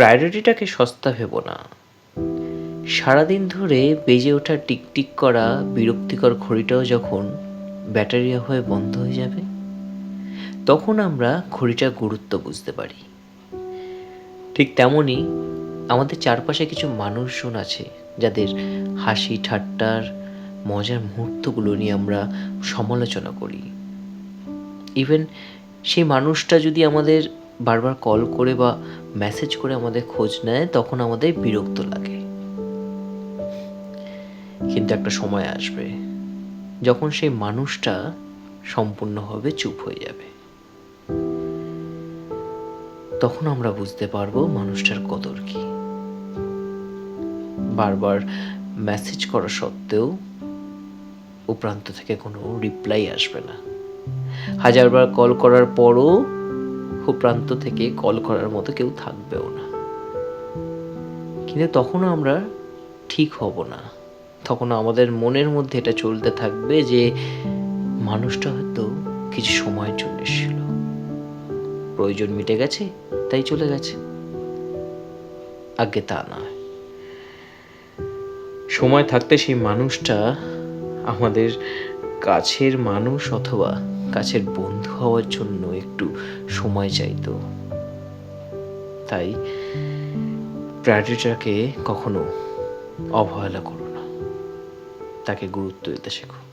প্রায়োরিটিটাকে সস্তা ভেবো না। সারাদিন ধরে বেজে ওঠা টিকটিক করা বিরক্তিকর ঘড়িটাও যখন ব্যাটারিয়া হয়ে বন্ধ হয়ে যাবে, তখন আমরা ঘড়িটার গুরুত্ব বুঝতে পারি। ঠিক তেমনই আমাদের চারপাশে কিছু মানুষজন আছে, যাদের হাসি, ঠাট্টার মজার মুহূর্তগুলো নিয়ে আমরা সমালোচনা করি। ইভেন সেই মানুষটা যদি আমাদের বারবার কল করে বা মেসেজ করে আমাদের খোঁজ নেয়, তখন আমাদের বিরক্ত লাগে। কিন্তু একটা সময় আসবে যখন সেই মানুষটা সম্পূর্ণভাবে চুপ হয়ে যাবে। তখন আমরা বুঝতে পারব মানুষটার কদর কি। বারবার মেসেজ করা সত্ত্বেও ও প্রান্ত থেকে কোনো রিপ্লাই আসবে না। হাজারবার কল করার পরও প্রান্ত থেকে কল করার মতো কেউ থাকবেও না। কিন্তু তখনও আমরা ঠিক হব না। তখন আমাদের মনের মধ্যে এটা চলতে থাকবে যে মানুষটা হয়তো কিছু সময়ের জন্য এসেছিল। প্রয়োজন মিটে গেছে, তাই চলে গেছে। আগে তা নয়। সময় থাকতে সেই মানুষটা আমাদের কাছের মানুষ অথবা কাছের বন্ধু হওয়ার জন্য একটু সময় চাইতো তাই প্রায়োরিটাকে কখনো অবহেলা করো না। তাকে গুরুত্ব দিতে শেখো।